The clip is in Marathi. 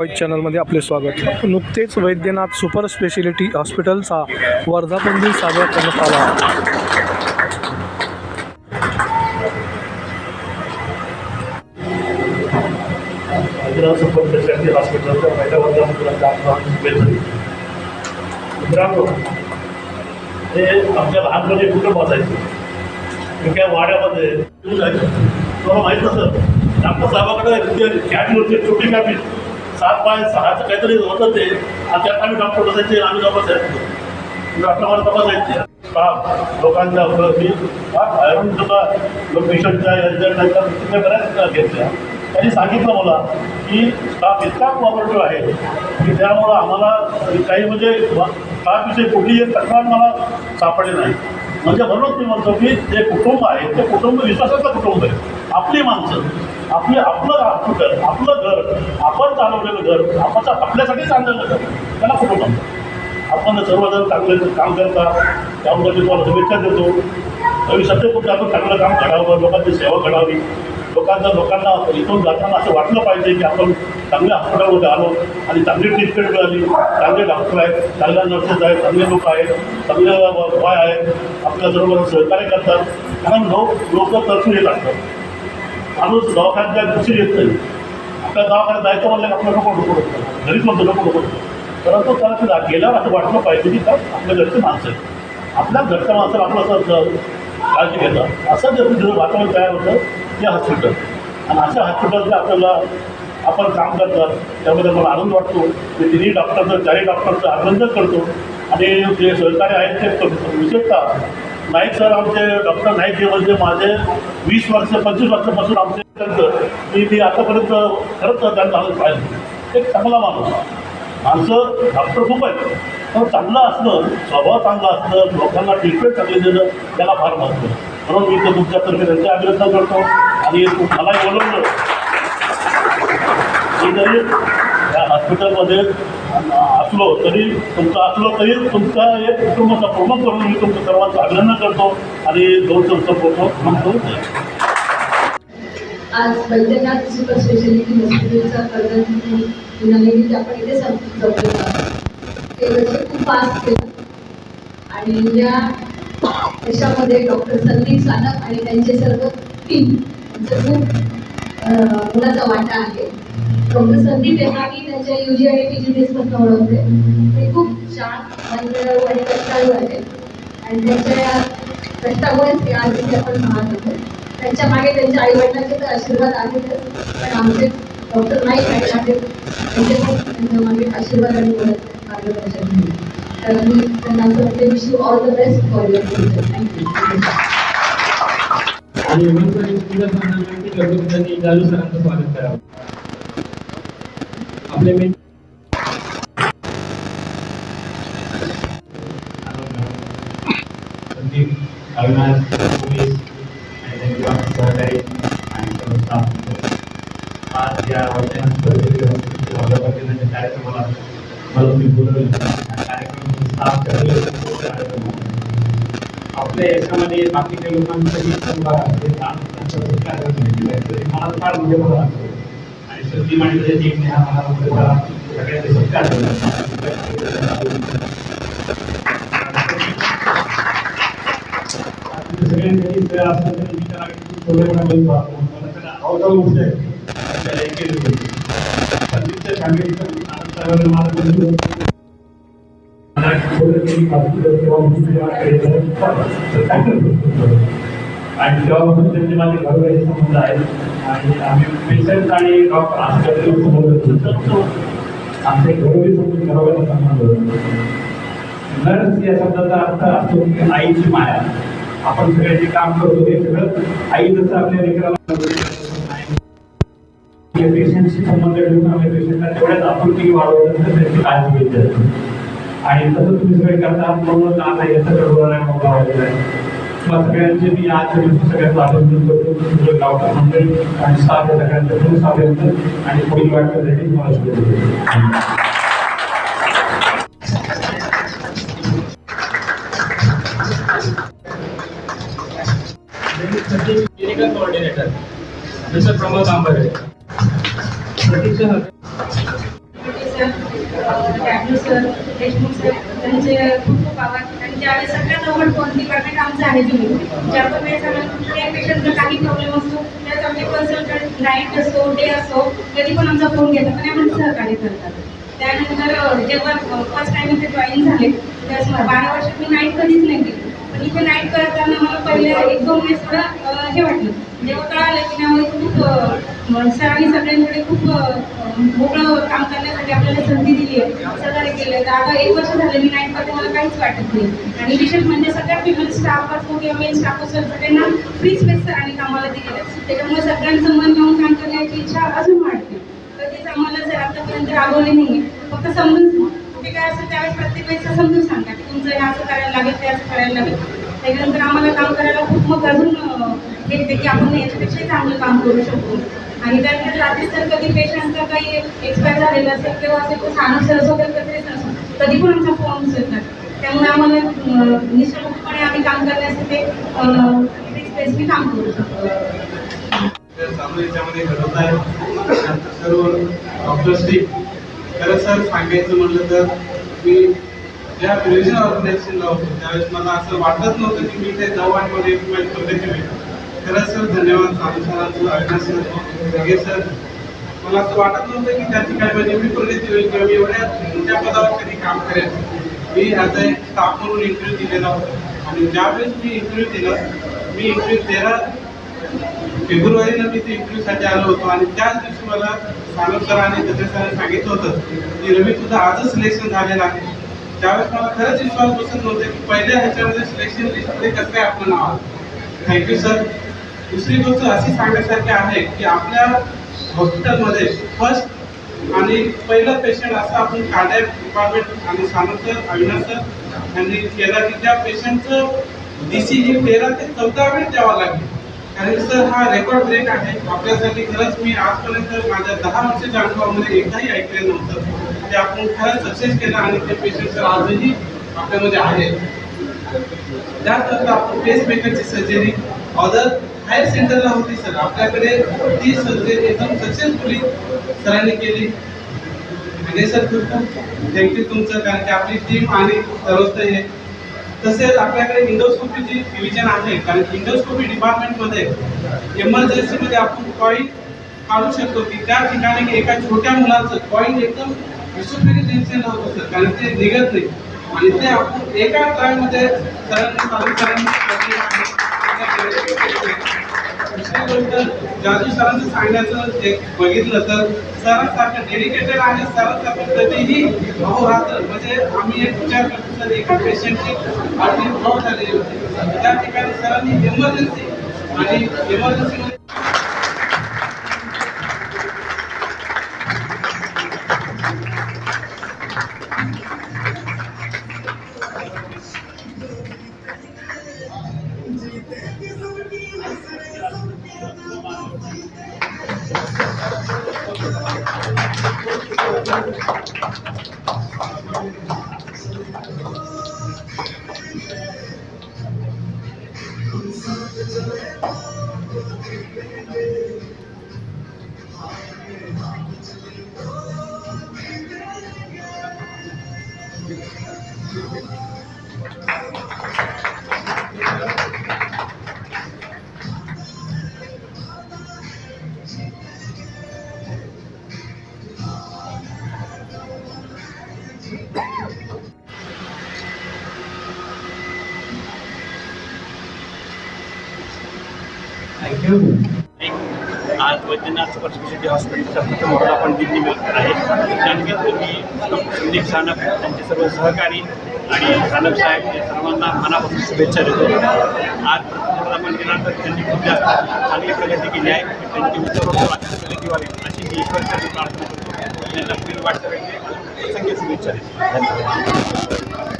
वाईट चॅनलमध्ये आपले स्वागत. नुकतेच वैद्यनाथ सुपर स्पेशालिटी हॉस्पिटलचा वर्धापन दिन साजरा करण्यात आला. सुपर स्पेशालिटी हॉस्पिटलच्या पहिल्या हे आमच्या लहानपणी कुठं बसायचं? काय वाड्यामध्ये? येऊन जायचं? तुम्हाला माहीत नसतं डॉक्टर साहेबाकडे होते छोटी कॅबिन सात पाय सहाचं काहीतरी होतं ते आणि त्यात आम्ही डॉक्टर बसायचे आम्ही डॉक्टर डॉक्टर मला तपासायचे स्टाफ लोकांच्या मी बाहेरून सुद्धा लोक पेशंटच्या यांच्या तिथे बऱ्याच घेतल्या. त्यांनी सांगितलं मला की स्टाफ इतका कॉपरेटिव्ह आहे की त्यामुळं आम्हाला काही म्हणजे स्टाफविषयी कुठलीही एक तक्रार मला सापडली नाही. म्हणजे म्हणूनच मी म्हणतो की जे कुटुंब आहे ते कुटुंब विश्वासाचं कुटुंब आहे. आपली माणसं. आपली आपलं हॉस्पिटल आपलं घर आपण चालवलेलं घर आपण आपल्यासाठी चाललेलं घर. त्याला कुटुंब म्हणतात आपण सर्वजण चांगले काम करता त्यामुळे मी तुम्हाला शुभेच्छा देतो. भविष्यात खूप आपण चांगलं काम घडावं लोकांची सेवा घडावी लोकांना लोकांना इथून जाताना असं वाटलं पाहिजे की आपण चांगल्या हॉस्पिटलमध्ये आलो आणि चांगली ट्रीटमेंट मिळाली. चांगले डॉक्टर आहेत चांगल्या नर्सेस आहेत चांगले लोक आहेत चांगले उपाय आहेत. आपल्या सर्व सहकार्य करतात. कारण लोक लोक तरतून येत असतात. माणूस दवाखान्यात दुसरी येत नाही आपल्या दवाखान्यात जायचं म्हणलं की आपलं नको नको घरीच म्हणतो नको नको परंतु त्याला ते गेल्यावर असं वाटलं पाहिजे की तर आपल्या घरचे माणसं आहेत. आपल्या घरच्या माणसाला आपलं असं काळजी घेतात असं जर तिथं वातावरण तयार होतं ते हॉस्पिटल आणि अशा हॉस्पिटलचं आपल्याला आपण काम करतात. त्यामध्ये मला आनंद वाटतो. की तिन्ही डॉक्टरचं चारही डॉक्टरचं अभिनंदन करतो. आणि जे सहकार्य आहेत ते विशेषतः नाईक सर आमचे डॉक्टर नाईक जे म्हणजे माझे वीस वर्ष पंचवीस वर्षापासून आमचे मी मी आतापर्यंत खरंच त्यांना पाहिजे एक चांगला माणूस. माणसं डॉक्टर खूप आहेत. पण चांगलं असणं स्वभाव चांगला असणं लोकांना ट्रीटमेंट चांगली देणं त्याला फार महत्त्व म्हणून मी तर तुमच्यातर्फे त्यांचे अभिनंदन करतो. आणि मलाही बोलवलं. मी जरी या हॉस्पिटलमध्ये असलो तरी तुमचं असलो तरी तुमचा एक कुटुंबाचा प्रमुख करून मी तुमचं सर्वांचं अभिनंदन करतो आणि दोन तुमचं फोटो म्हणतो. आज बैद्यनाथ सुपर स्पेशालिटी हॉस्पिटलचा कर्मचारी आपण इथे ते वर्ष खूप फास्ट केलं आणि या देशामध्ये डॉक्टर संदीप सानप आणि त्यांचे सर्व टीम यांचं खूप मुलाचा वाटा आहे. फक्त संदीप यांना की त्यांच्या युजी आणि पीजी जी टेस्टपासून ओळखते. ते खूप शांत मनमिळावू आणि कष्टाळू आहे आणि त्यांच्या या कष्टामुळेच ते आज इथे आपण पाहत होतो त्यांच्या मागे त्यांच्या आई वडिलांचे तर आशीर्वाद आहेतच पण आमचे डॉक्टर नाही आहेत. आहेत त्यांचे पण त्यांच्या मागे आशीर्वाद आणि मदत मार्गदर्शन मिळेल तर मी त्यांना असं वाटते wish you all the best for your future thank you आणि नंतर तुला सांगितलं की लवकर त्यांनी सरांचं स्वागत करावं. आपले मेन संदीप अविनाश पोलीस आणि त्यांचे बाकी सहकारी आणि सर्व स्टाफ आज या वर्षानंतर कार्यक्रमाला मला तुम्ही बोलवलं. कार्यक्रम स्टाफ आपल्या याच्यामध्ये बाकीच्या लोकांसाठी समजा हे काम सत्कार मला फार म्हणजे बरं वाटतं. आणि संदीप आणि मला सगळ्यांनी मला त्याला आहे. त्याला एक संदीपच्या फॅमिलीचं मला आणि तेव्हापासून त्यांचे माझे घरोघरी संबंध आहेत आणि आम्ही पेशंट आणि डॉक्टर आमच्याकडे संबंध ठेवतो. आमचे घरोघरी संबंध घरोघरी नर्स या शब्दाचा अर्थ असतो की आईची माया. आपण सगळे जे काम करतो हे सगळं आई जसं आपल्या लेकराला पेशंटशी संबंध ठेवून आपल्या पेशंटला तेवढ्याच आपुलकी वाढवत त्याची काळजी घेत जातो. आणि तसं तुम्ही सगळे करता म्हणून आता गडबड नाही मोठा वाढलेला आहे मग सगळ्यांचे मी आज दिवशी सगळ्यांचं अभिनंदन करतो तुमचं गावकर मंडळी आणि स्टाफ सगळ्यांचं खूप आणि पुढील वाटण्यासाठी मला शुभेच्छा देतो. Clinical coordinator mister Pramod Ambre Pratiksha sir Deshmukh sir त्यांचे खूप खूप आभार म्हणजे ज्यावेळेस सगळ्यात अवघड कोण डिपार्टमेंट आमचं आहे तुम्ही? ज्या वेळेस आम्हाला पेशंटचा काही प्रॉब्लेम असतो त्यात आमचे कन्सल्टंट नाईट असो डे असो कधी पण आमचा फोन घेतात आणि आम्हाला सहकार्य करतात. त्यानंतर जेव्हा फर्स्ट टाइम इथे जॉईन झाले त्यावेळेस बारा वर्षात मी नाईट कधीच नाही केली. पण इथे नाईट करताना मला पहिले एक दोन वेळेस थोडं हे वाटलं. जेव्हा कळालं की ना खूप अ, आणि सगळ्यांकडे खूप मोकळं काम करण्यासाठी आपल्याला संधी दिली आहे. सगळं केलं तर आता एक वर्ष झालं मी नाईट करते मला काहीच वाटत नाही. आणि विशेष म्हणजे सगळ्या फिमेल स्टाफ असो किंवा मेन स्टाफ असो सगळ्यांना फ्री स्पेस सरांनी कामाला दिलेलं आहे. त्याच्यामुळे सगळ्यांचं मन लावून काम करण्याची इच्छा अजून वाढते. कधीच आम्हाला जर आतापर्यंत राबवले नाही फक्त समजून ते काय असेल त्यावेळेस प्रत्येक वेळेस समजून सांगा की तुमचं हे असं करायला लागेल ते असं करायला लागेल. त्याच्यानंतर आम्हाला काम करायला खूप मग अजून अं, येते की आपण याच्यापेक्षाही चांगलं काम करू शकतो आणि त्यानंतर रात्रीच तर कधी पेशंटचा काही एक्सपायर झालेला असेल किंवा असेल तर सानस सरस वगैरे कधीच नसतो कधी पण आमचा फोन उचलतात त्यामुळे आम्हाला निश्चितपणे आम्ही काम करण्यासाठी स्पेसनी काम करू शकतो. चालू याच्यामध्ये घडवत आहे सर्व डॉक्टर्सनी खरं सर सांगायचं म्हटलं तर मी ज्या प्रिव्हिजन ऑर्गनायझेशनला होतो त्यावेळेस मला असं वाटत नव्हतं की मी ते जाऊ आणि मला भेटतो खरंच सर धन्यवाद. साधू सरांचं अविनाश सर हे सर. मला असं वाटत नव्हतं की त्या ठिकाणी माझी मी प्रगती होईल किंवा मी एवढ्या मोठ्या पदावर कधी काम करेल मी ॲज अ स्टाफ म्हणून इंटरव्ह्यू दिलेला होता. आणि ज्यावेळेस मी इंटरव्ह्यू दिला मी इंटरव्ह्यू तेरा फेब्रुवारीला मी ते इंटरव्ह्यूसाठी आलो होतो. आणि त्याच दिवशी मला सानप सर आणि दत्रे सरांनी सांगितलं होतं की रवी तुझं आजच सिलेक्शन झालेलं आहे. त्यावेळेस मला खरंच विश्वास बसत नव्हते की पहिल्या ह्याच्यामध्ये सिलेक्शन लिस्टमध्ये कसं काय आपलं नाव आलं थँक्यू सर दुसरी गोष्ट अशी सांगण्यासारखी आहे की आपल्या हॉस्पिटलमध्ये फर्स्ट आणि पहिलं पेशंट असं आपण कार्डियक डिपार्टमेंट आणि सामंत अविनाश सर यांनी केला की त्या पेशंटचं डी सी ही तेरा ते चौदा वेळ द्यावा लागेल. कारण सर हा रेकॉर्ड ब्रेक आहे. आपल्यासाठी खरंच मी आजपर्यंत माझ्या दहा वर्षाच्या अनुभवामध्ये एकदाही ऐकलेलं नव्हतं. ते आपण खरंच सक्सेस केलं आणि ते पेशंट सर आजही आपल्यामध्ये आहे त्यानंतर आपण पेस मेकरची सर्जरी ऑर्डर हायर सेंटरला होती सर. आपल्याकडे ती सर्जरी एकदम सक्सेसफुली सरांनी केली. आणि सर खूप खूप थँक्यू तुमचं कारण की आपली टीम आणि सर्वस्त हे. तसेच आपल्याकडे इंडोस्कोपीची डिव्हिजन आहे कारण इंडोस्कोपी डिपार्टमेंटमध्ये एमर्जन्सीमध्ये आपण कॉईन काढू शकतो की त्या ठिकाणी एका छोट्या मुलाचं कॉईन एकदम विश्वपेरी टेन्शन होतं सर कारण ते निघत नाही. आणि ते आपण एका ट्रायमध्ये सरांनी चालू सरांनी दुसरी जादू सरांचं सांगण्याचं एक बघितलं तर सरांसारखं डेडिकेटेड आणि सरांसारखं कधीही भाऊ राहतं म्हणजे आम्ही एक विचार करतो सर एका पेशंटची आपली भाऊ झालेली होती. त्या ठिकाणी सरांनी इमर्जन्सी आणि इमर्जन्सीमध्ये I'm एमर्जन्सीमध्ये आज वैद्यनाथ स्पर्शविषयी हॉस्पिटलच्या प्रथम आपण दिल्ली निमित्त आहे. त्यानिमित्त मी संदीप सानप त्यांचे सर्व सहकारी आणि सानप साहेब या सर्वांना मनापासून शुभेच्छा देतो. आज प्रथम वर्धापन दिनानंतर त्यांनी खूप जास्त चांगली प्रगती केली आहे. त्यांची उत्तर प्रगती व्हावी अशी मी ईश्वरचरणी प्रार्थना करतो. त्यांना पुढील वाटचाल प्रसंगी शुभेच्छा देतो. धन्यवाद.